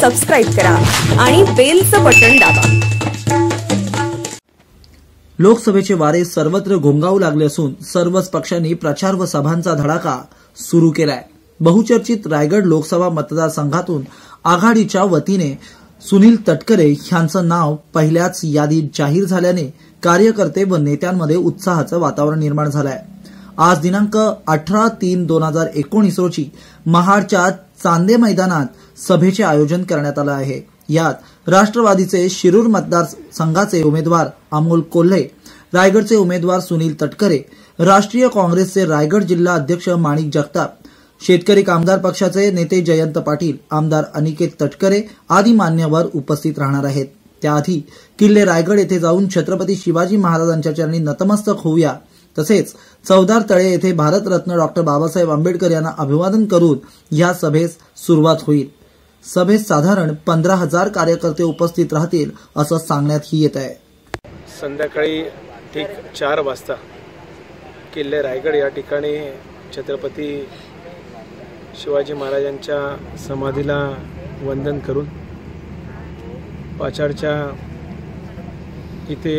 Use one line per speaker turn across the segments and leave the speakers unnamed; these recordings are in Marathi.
सबस्क्राईब करा आणि बेलचं बटन दाबा.
लोकसभेचे वारे सर्वत्र घोंगावू लागले असून सर्वच पक्षांनी प्रचार व सभांचा धडाका सुरू केलाय. बहुचर्चित रायगड लोकसभा मतदारसंघातून आघाडीच्या वतीने सुनील तटकरे यांचं नाव पहिल्याच यादीत जाहीर झाल्याने कार्यकर्ते व नेत्यांमध्ये उत्साहाचं वातावरण निर्माण झालंय. आज दिनांक अठरा तीन दोन हजार एकोणीस रोजी महाडच्या चांदे मैदानात सभेचे आयोजन करण्यात आलं आहे. यात राष्ट्रवादीचे शिरूर मतदारसंघाचे उमेदवार अमोल कोल्हे रायगडचे उमेदवार सुनील तटकरे राष्ट्रीय काँग्रेसचे रायगड जिल्हा अध्यक्ष माणिक जगताप शेतकरी कामगार पक्षाचे नेते जयंत पाटील आमदार अनिकेत तटकरे आदी मान्यवर उपस्थित राहणार आहेत. त्याआधी किल्ले रायगड येथे जाऊन छत्रपती शिवाजी महाराजांच्या चरणी नतमस्तक होऊया. तसेच चौदार तळे येथे भारतरत्न डॉक्टर बाबासाहेब आंबेडकर यांना अभिवादन करून या सभेस सुरुवात होईल. सभेत साधारण पंधरा हजार कार्यकर्ते उपस्थित राहतील असं सांगण्यातही येत आहे.
संध्याकाळी ठीक चार वाजता किल्ले रायगड या ठिकाणी छत्रपती शिवाजी महाराजांच्या समाधीला वंदन करून पाचाडच्या इथे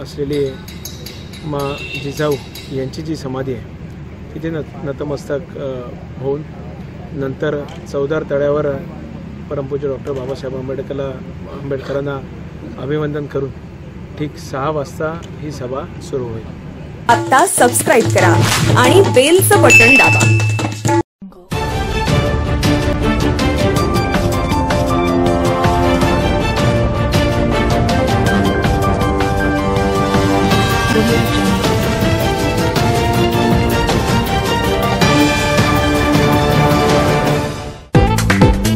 असलेली मा जिजाऊ यांची जी समाधी आहे तिथे न नतमस्तक होऊन नंतर चौदार तळ्यावर परमपूज्य डॉक्टर बाबासाहेब आंबेडकरला आंबेडकरांना अभिवंदन करून ठीक सहा वाजता ही सभा सुरू होईल.
आता सबस्क्राईब करा आणि बेलचं बटन दाबा.